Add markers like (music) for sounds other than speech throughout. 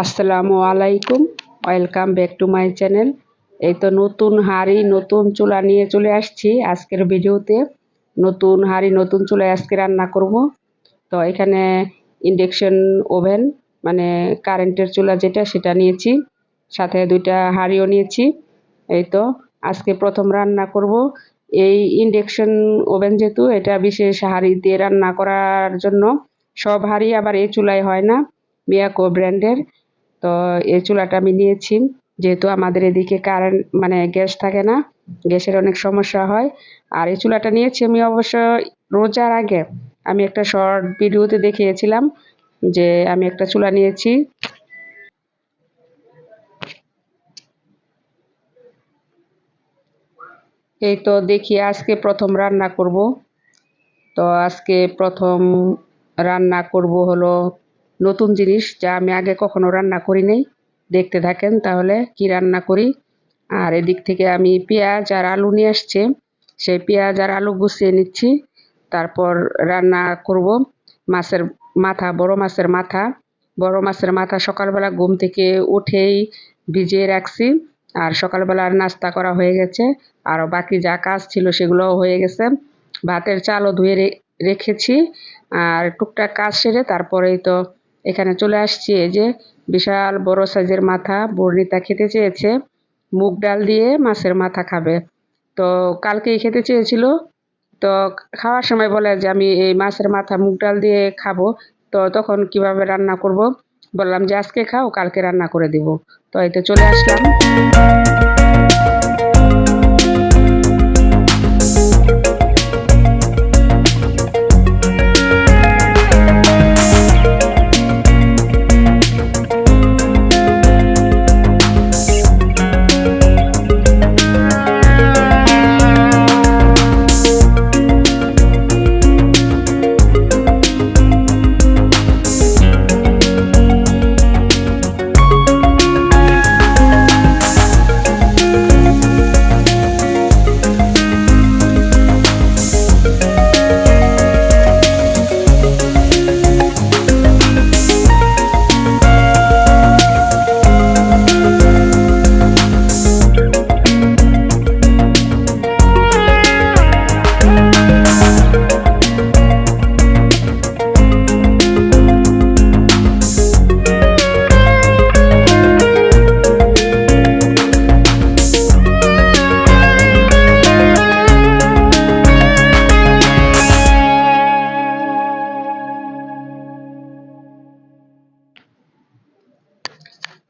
আসসালামু আলাইকুম। Welcome back to my channel এই তো নতুন হাঁড়ি, নতুন চুলা নিয়ে চলে আসছি আজকের ভিডিওতে। নতুন হাঁড়ি, নতুন চুলায় আজকে রান্না করব। তো এখানে ইন্ডাকশন ওভেন মানে কারেন্টের চুলা যেটা, সেটা নিয়েছি। সাথে দুইটা হাঁড়িও নিয়েছি। এই তো আজকে প্রথম রান্না করব। এই ইন্ডাকশন ওভেন যেহেতু, এটা বিশেষ হাঁড়ি দিয়ে রান্না করার জন্য। সব হাঁড়ি আবার এই চুলায় হয় না। মিয়াকো ব্র্যান্ডের তো এই চুলাটা আমি নিয়েছি। যেহেতু আমাদের এদিকে কারেন্ট মানে গ্যাস থাকে না, গ্যাসের অনেক সমস্যা হয়। আর এই চুলাটা নিয়েছি আমি অবশ্য রোজার আগে। আমি একটা শর্ট ভিডিওতে দেখিয়েছিলাম যে আমি একটা চুলা নিয়েছি। এই তো দেখি আজকে প্রথম রান্না করব। তো আজকে প্রথম রান্না করব হলো নতুন জিনিস যা আমি আগে কখনো রান্না করি নাই। দেখতে থাকেন তাহলে কি রান্না করি? আর এদিক থেকে আমি পেঁয়াজ আর আলু নিয়ে আসছে। সেই পেঁয়াজ আর আলু গুছিয়ে নিচ্ছি। তারপর রান্না করব। মাছের মাথা, বড় মাছের মাথা। বড় মাছের মাথা সকালবেলা ঘুম থেকে উঠেই ভিজিয়ে রাখছি। আর সকালবেলার নাস্তা করা হয়ে গেছে। আরও বাকি যা কাজ ছিল সেগুলোও হয়ে গেছে। ভাতের চালও ধুয়ে রেখেছি। আর টুকটাক কাজ সেরে তারপরেই তো এখানে চলে আসছি, এই যে বিশাল বড় সাইজের মাথা। বর্ণিতা খেতে চেয়েছে, মুগ ডাল দিয়ে মাছের মাথা খাবে। তো কালকেই খেতে চেয়েছিল। তো খাওয়ার সময় বলে যে আমি এই মাছের মাথা মুগ ডাল দিয়ে খাব। তো তখন কীভাবে রান্না করব? বললাম যে আজকে খাও, কালকে রান্না করে দিব। তো এই তো চলে আসলাম।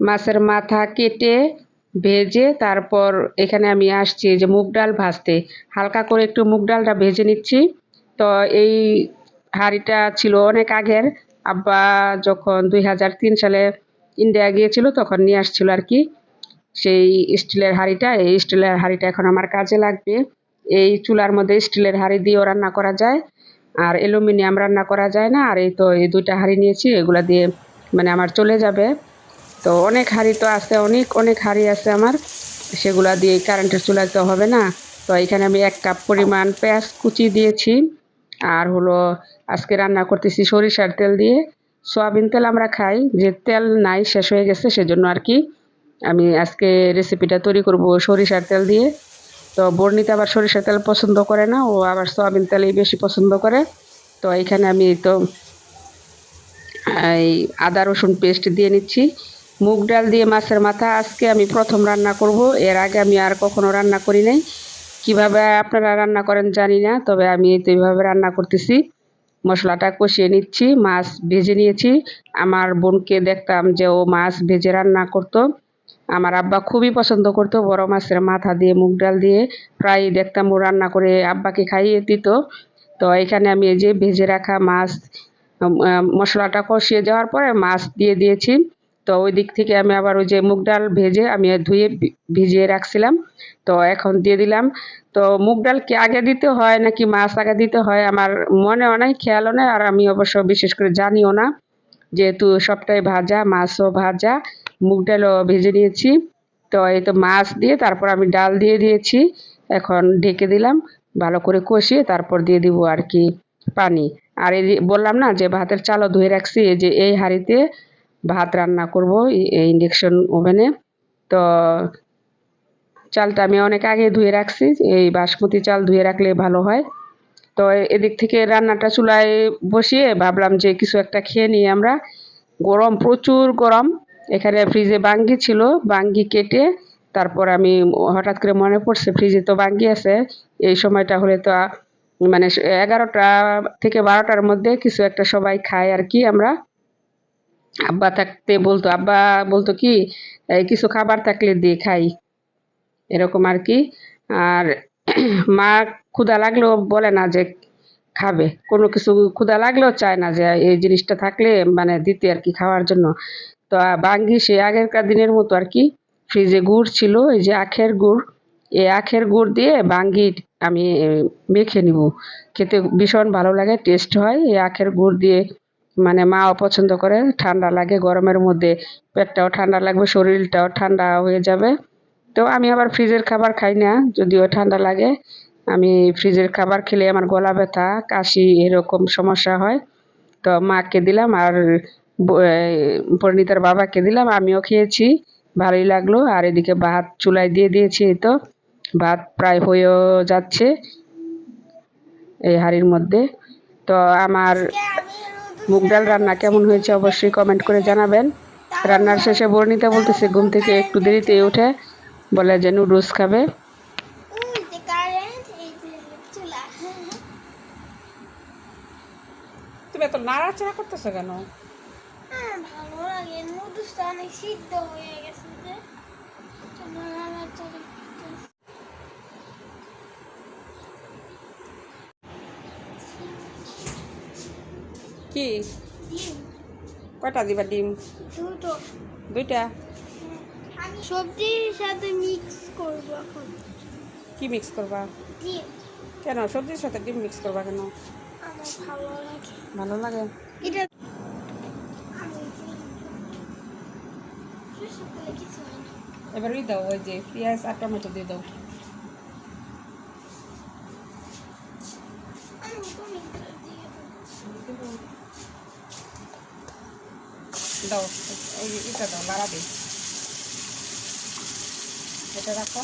মাছের মাথা কেটে ভেজে তারপর এখানে আমি আসছি যে মুগ ডাল ভাজতে। হালকা করে একটু মুগ ডালটা ভেজে নিচ্ছি। তো এই হাঁড়িটা ছিল অনেক আগের। আব্বা যখন দুই হাজার তিন সালে ইন্ডিয়া গিয়েছিল তখন নিয়ে আসছিল আর কি। সেই স্টিলের হাঁড়িটা, এই স্টিলের হাঁড়িটা এখন আমার কাজে লাগবে। এই চুলার মধ্যে স্টিলের হাঁড়ি দিয়েও রান্না করা যায়। আর অ্যালুমিনিয়াম রান্না করা যায় না। আর এই তো এই দুইটা হাঁড়ি নিয়েছি, এগুলা দিয়ে মানে আমার চলে যাবে। তো অনেক হাঁড়ি তো আছে, অনেক অনেক হাঁড়ি আছে আমার। সেগুলা দিয়ে কারেন্টের চুলাতে হবে না। তো এখানে আমি এক কাপ পরিমাণ পেঁয়াজ কুচি দিয়েছি। আর হলো আজকে রান্না করতেছি সরিষার তেল দিয়ে। সয়াবিন তেল আমরা খাই, যে তেল নাই শেষ হয়ে গেছে সেজন্য আর কি। আমি আজকে রেসিপিটা তৈরি করব সরিষার তেল দিয়ে। তো বর্ণিতে আবার সরিষার তেল পছন্দ করে না, ও আবার সয়াবিন তেলই বেশি পছন্দ করে। তো এখানে আমি তো এই আদা রসুন পেস্ট দিয়ে নিচ্ছি। মুগ ডাল দিয়ে মাছের মাথা আজকে আমি প্রথম রান্না করব। এর আগে আমি আর কখনো রান্না করি নাই। কীভাবে আপনারা রান্না করেন জানি না, তবে আমি তো এইভাবে রান্না করতেছি। মশলাটা কষিয়ে নিচ্ছি, মাছ ভেজে নিয়েছি। আমার বোনকে দেখতাম যে ও মাছ ভেজে রান্না করতো। আমার আব্বা খুবই পছন্দ করতো বড় মাছের মাথা দিয়ে মুগ ডাল দিয়ে। প্রায় দেখতাম ও রান্না করে আব্বাকে খাইয়ে দিত। তো এখানে আমি এই যে ভেজে রাখা মাছ মশলাটা কষিয়ে যাওয়ার পরে মাছ দিয়ে দিয়েছি। তো ওই দিক থেকে আমি আবার ওই যে মুগ ডাল ভেজে আমি ধুয়ে ভিজিয়ে রাখছিলাম। তো এখন দিয়ে দিলাম। তো মুগ ডাল কি আগে দিতে হয় নাকি মাছ আগে দিতে হয় আমার মনে অনেক খেয়ালও নেই। আর আমি অবশ্য বিশেষ করে জানিও না, যেহেতু সবটাই ভাজা, মাছও ভাজা, মুগ ডালও ভেজে নিয়েছি। তো এই তো মাছ দিয়ে তারপর আমি ডাল দিয়ে দিয়েছি। এখন ঢেকে দিলাম, ভালো করে কষিয়ে তারপর দিয়ে দিব আর কি পানি। আর এই বললাম না যে ভাতের চালও ধুয়ে রাখছি, এই যে এই হাঁড়িতে ভাত রান্না করব ইন্ডাকশন ওভেনে তো চালটা আমি অনেক আগে ধুয়ে রাখছি, এই বাসমতি চাল ধুয়ে রাখলে ভালো হয়। তো এদিক থেকে রান্নাটা চুলায় বসিয়ে ভাবলাম যে কিছু একটা খেয়ে নিই আমরা। গরম, প্রচুর গরম। এখানে ফ্রিজে বাঙ্গি ছিল, বাঙ্গি কেটে তারপর আমি হঠাৎ করে মনে পড়ছে ফ্রিজে তো বাঙ্গি আছে। এই সময়টা হলে তো মানে এগারোটা থেকে বারোটার মধ্যে কিছু একটা সবাই খায় আর কি আমরা। আব্বা থাকতে বলতো, আব্বা বলতো কি কিছু খাবার থাকলে দিয়ে খাই। এরকম আর কি। আর (clears throat) মা ক্ষুদা লাগলেও বলে না যে খাবে। কোনো কিছু ক্ষুদা লাগলেও চায় না যে এই জিনিসটা থাকলে মানে দিতে আর কি খাওয়ার জন্য। তো বাঙ্গি সে আগেরকার দিনের মতো আর কি, ফ্রিজে গুড় ছিল, এই যে আখের গুড়। এই আখের গুড় দিয়ে বাঙ্গি আমি মেখে নিব। খেতে ভীষণ ভালো লাগে, টেস্ট হয়। এই আখের গুড় দিয়ে মানে মা অপছন্দ করে, ঠান্ডা লাগে গরমের মধ্যে, পেটটাও ঠান্ডা লাগবে, শরীরটাও ঠান্ডা হয়ে যাবে। তো আমি আবার ফ্রিজের খাবার খাই না, যদিও ঠান্ডা লাগে। আমি ফ্রিজের খাবার খেলে আমার গলা ব্যথা, কাশি এরকম সমস্যা হয়। তো মাকে দিলাম আর পরিণীতার বাবাকে দিলাম, আমিও খেয়েছি, ভালোই লাগল। আর এদিকে ভাত চুলায় দিয়ে দিয়েছি তো। ভাত প্রায় হয়েও যাচ্ছে এই হাঁড়ির মধ্যে। তো আমার মুগ ডাল রান্না কেমন হয়েছে অবশ্যই কমেন্ট করে জানাবেন। রান্নার শেষে বর্ণিতা বলতেছে ঘুম থেকে একটু দেরিতে উঠে বলে যে নুডলস খাবে। তুমি এত নাড়াচাড়া করতেছো কেন? ভালো লাগে। নুডলসটা অনেক সিদ্ধ হয়ে গেছে যে তো নাড়াচাড়া করতেছি। কি? কয়টা দিবা ডিম? দুটো। দুইটা? সবজির সাথে মিক্স করব এখন। কি মিক্স করবা? ডিম। কেন? সবজির সাথে ডিম মিক্স করবা কেন? ভালো লাগে। ভালো লাগে? এটা এবার ওই দাও ওই যে পেঁয়াজ আর টমেটো দিয়ে দাও আমি টমেটো দিয়ে দেবো। দাও এটা দাও লাড়া দিই এটা রাখো।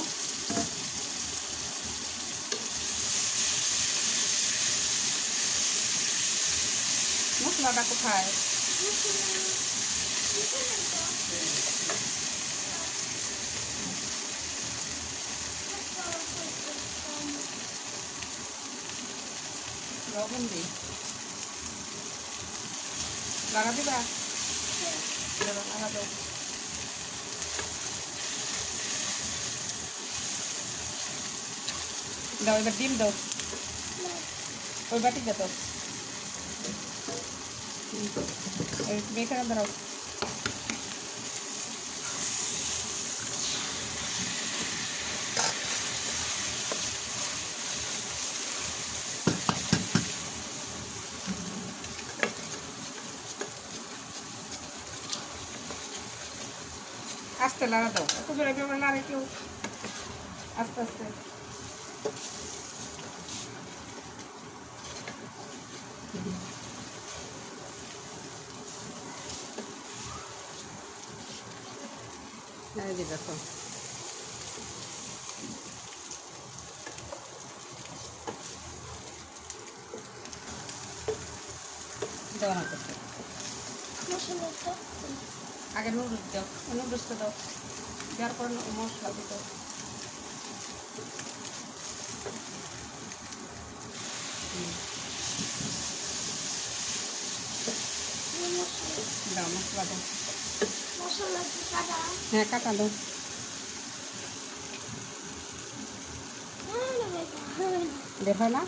মশলাটা কোথায়? লবণ দিই লাগা দিবা? দাও, লাগা দাও দাও এবার ডিম দাও। ওই বাটিতে দাও। তুমি এখানে দাঁড়াও। আস্তে লাগা দাও এত জোরে কেউ লাড়ে কেউ আস্তে আস্তে এই যে দেখো দাও না করতে মশলাটা আগে নুডলস দাও নুডলসটা দাও। দেওয়ার পর মশলা দিতে দাও হ্যাঁ কাটা দাও। হয় না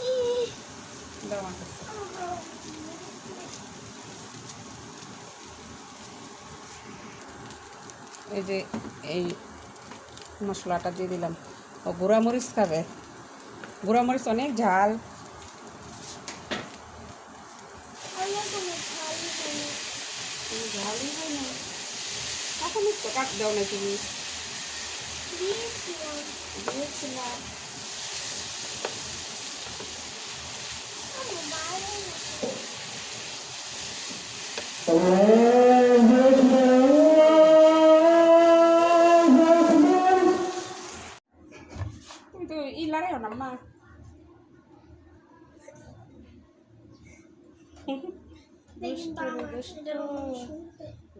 ইহ, দাও আমার কাছে। আমার ভালো লাগে। এই যে এই মশলাটা দিয়ে দিলাম। ও গুঁড়া মরিচ খাবে। গুঁড়া মরিচ অনেক ঝাল। দাও না তুমি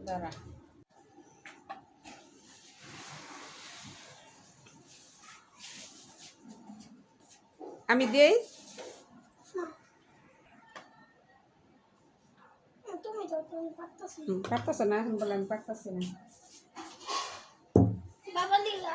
দাঁড়া আমি দেই তুমি তো তুমি পারতেছ না পারতেছে না এখন বলে আমি পারতেছি না বাবা লিগা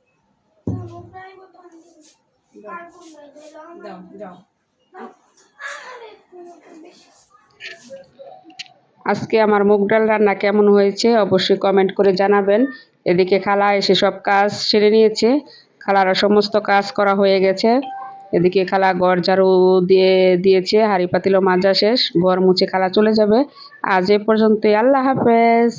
আজকে আমার মুগ ডাল রান্না কেমন হয়েছে অবশ্যই কমেন্ট করে জানাবেন। এদিকে খালা এসে সব কাজ সেরে নিয়েছে। খালারা সমস্ত কাজ করা হয়ে গেছে। এদিকে খালা ঘর ঝাড়ু দিয়ে দিয়েছে, হাড়ি পাতিলও মাজা শেষ। ঘর মুছে খালা চলে যাবে। আজ এ পর্যন্ত আল্লাহ হাফেজ।